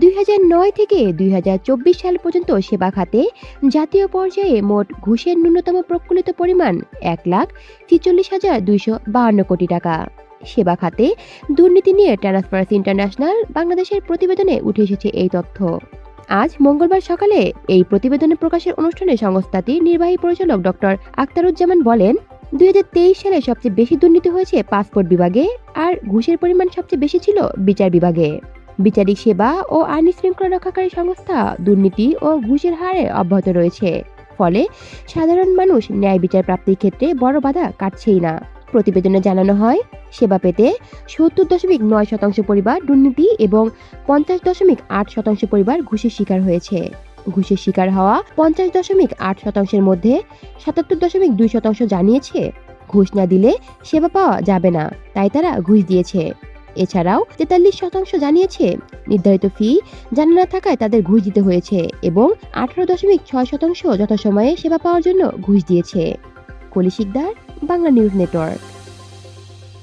দুই হাজার নয় থেকে দুই হাজার চব্বিশ সাল পর্যন্ত সেবা খাতে জাতীয় পর্যায়ে মোট ঘুষের ন্যূনতম প্রকুলিত পরিমাণ এক লাখ ছিচল্লিশ হাজার দুইশো বাহান্ন কোটি টাকা। সেবা খাতে দুর্নীতি নিয়ে ট্রান্সপারেন্সি ইন্টারন্যাশনাল বাংলাদেশের প্রতিবেদনে উঠে এসেছে এই তথ্য। আজ মঙ্গলবার সকালে এই প্রতিবেদনে প্রকাশের অনুষ্ঠানে সংস্থাটির নির্বাহী পরিচালক ডক্টর আক্তারুজ্জামান বলেন, দুই হাজার তেইশ সালে সবচেয়ে বেশি দুর্নীতি হয়েছে পাসপোর্ট বিভাগে আর ঘুষের পরিমাণ সবচেয়ে বেশি ছিল বিচার বিভাগে। বিচারিক সেবা ও আইন শৃঙ্খলা রক্ষাকারী সংস্থা দুর্নীতি ও ঘুষের হারে অব্যাহত রয়েছে। ফলে সাধারণ মানুষ ন্যায় বিচার প্রাপ্তির ক্ষেত্রে বড় বাধা কাটছেই না। প্রতিবেদনে জানানো হয়, সেবা পেতে সত্তর দশমিক নয় শতাংশ পরিবার দুর্নীতি এবং পঞ্চাশ দশমিক আট শতাংশ পরিবার ঘুষের শিকার হয়েছে। ঘুষের শিকার হওয়া পঞ্চাশ দশমিক আট শতাংশের মধ্যে সাতাত্তর দশমিক দুই শতাংশ জানিয়েছে। ঘুষ না দিলে সেবা পাওয়া যাবে না, তাই তারা ঘুষ দিয়েছে। এছাড়াও তেতাল্লিশ শতাংশ জানিয়েছে, নির্ধারিত ফি জানা না থাকায় তাদের ঘুষ দিতে হয়েছে এবং আঠারো দশমিক ছয় শতাংশ যথাসময়ে সেবা পাওয়ার জন্য ঘুষ দিয়েছে। কলি শিকদার, বাংলা নিউজ নেটওয়ার্ক।